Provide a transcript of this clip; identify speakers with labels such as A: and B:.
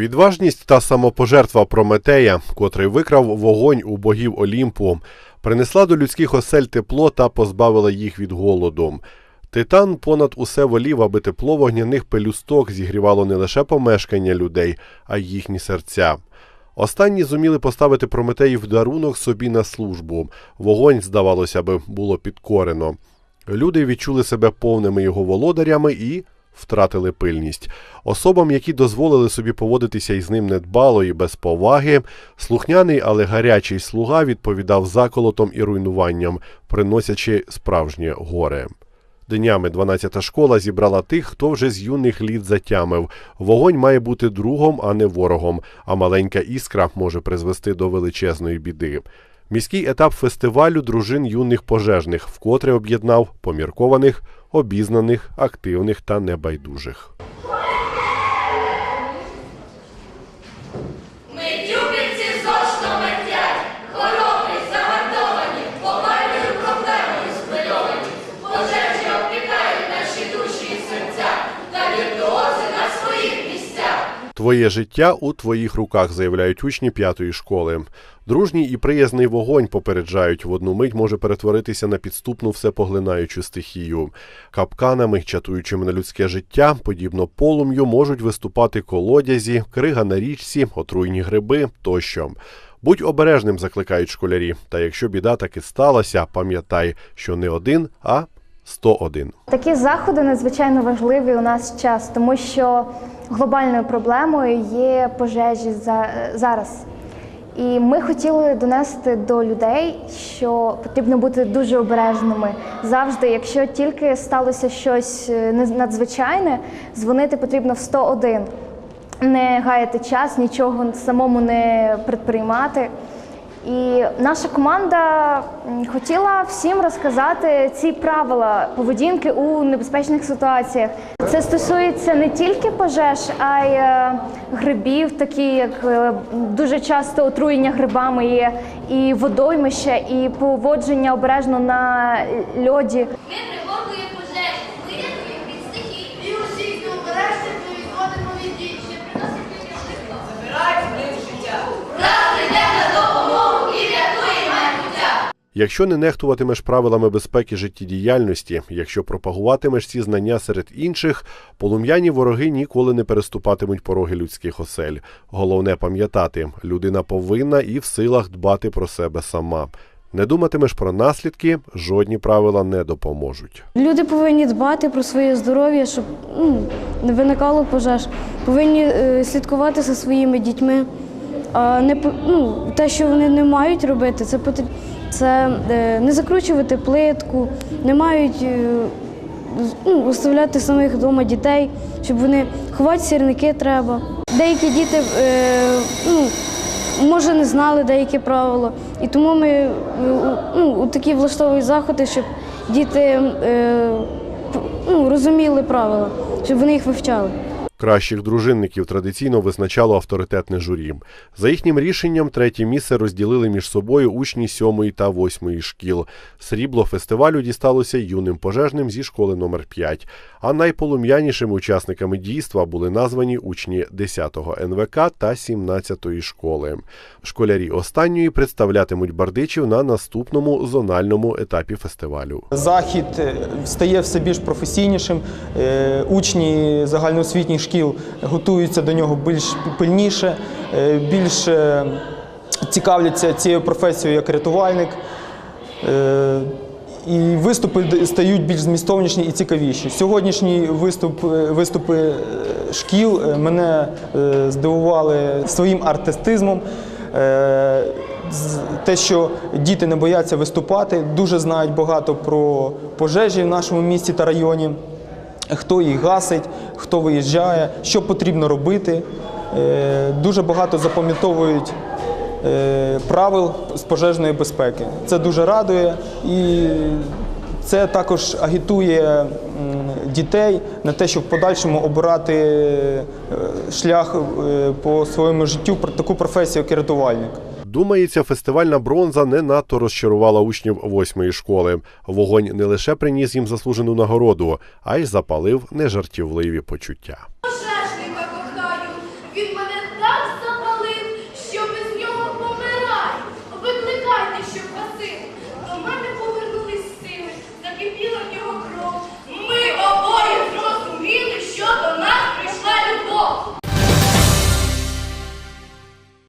A: Відважність та самопожертва Прометея, котрий викрав вогонь у богів Олімпу, принесла до людських осель тепло та позбавила їх від голоду. Титан понад усе волів, аби тепло вогняних пелюсток зігрівало не лише помешкання людей, а й їхні серця. Останні зуміли поставити Прометеїв дарунок собі на службу. Вогонь, здавалося би, було підкорено. Люди відчули себе повними його володарями і втратили пильність. Особам, які дозволили собі поводитися із ним недбало і без поваги, слухняний, але гарячий слуга відповідав заколотом і руйнуванням, приносячи справжнє горе. Днями 12-та школа зібрала тих, хто вже з юних літ затямив. Вогонь має бути другом, а не ворогом, а маленька іскра може призвести до величезної біди. Міський етап фестивалю дружин юних пожежних вкотре об'єднав поміркованих, обізнаних, активних та небайдужих. Твоє життя у твоїх руках, заявляють учні п'ятої школи. Дружній і приязний вогонь попереджають в одну мить може перетворитися на підступну всепоглинаючу стихію. Капканами, чатуючими на людське життя, подібно полум'ю, можуть виступати колодязі, крига на річці, отруйні гриби тощо. Будь обережним, закликають школярі. Та якщо біда таки сталася, пам'ятай, що не один, а 101.
B: Такі заходи надзвичайно важливі у нас час, тому що глобальною проблемою є пожежі за, зараз. І ми хотіли донести до людей, що потрібно бути дуже обережними завжди. Якщо тільки сталося щось е, надзвичайне, дзвонити потрібно в 101. Не гаяти час, нічого самому не предприймати. І наша команда хотіла всім розказати ці правила поведінки у небезпечних ситуаціях. Це стосується не тільки пожеж, а й е, грибів, такі як е, дуже часто отруєння грибами є, і водоймище, і поводження обережно на льоді.
A: Якщо не нехтуватимеш правилами безпеки життєдіяльності, якщо пропагуватимеш ці знання серед інших, полум'яні вороги ніколи не переступатимуть пороги людських осель. Головне пам'ятати, людина повинна і в силах дбати про себе сама. Не думатимеш про наслідки, жодні правила не допоможуть.
C: Люди повинні дбати про своє здоров'я, щоб ну, не виникало пожеж. Повинні е, слідкувати за своїми дітьми. А не ну, те, що вони не мають робити, це потр- це е, не закручувати плитку, не мають е, ну, оставляти самих вдома дітей, щоб вони ховати сірники треба. Деякі діти е, ну, може не знали деякі правила. І тому ми ну, такі влаштовують заходи, щоб діти ну, розуміли правила, щоб вони їх вивчали.
A: Кращих дружинників традиційно визначало авторитетне журі. За їхнім рішенням, третє місце розділили між собою учні сьомої та восьмої шкіл. Срібло фестивалю дісталося юним пожежним зі школи номер 5 А найполум'янішими учасниками дійства були названі учні 10-го НВК та 17-ї школи. Школярі останньої представлятимуть бардичів на наступному зональному етапі фестивалю.
D: Захід е, стає все більш професійнішим. Е, Учні загальноосвітніх шкіл готуються до нього більш пильніше, е, більш е, цікавляться цією професією як рятувальник. Е, І виступи стають більш змістовніші і цікавіші. Сьогоднішній виступ, виступи шкіл мене здивували своїм артистизмом. Те, що діти не бояться виступати, дуже знають багато про пожежі в нашому місті та районі, хто їх гасить, хто виїжджає, що потрібно робити. Е, Дуже багато запам'ятовують е, правил з пожежної безпеки. Це дуже радує і це також агітує дітей на те, щоб в подальшому обирати е, шлях по своєму життю таку професію, як рятувальник.
A: Думається, фестивальна бронза не надто розчарувала учнів восьмої школи. Вогонь не лише приніс їм заслужену нагороду, а й запалив нежартівливі почуття.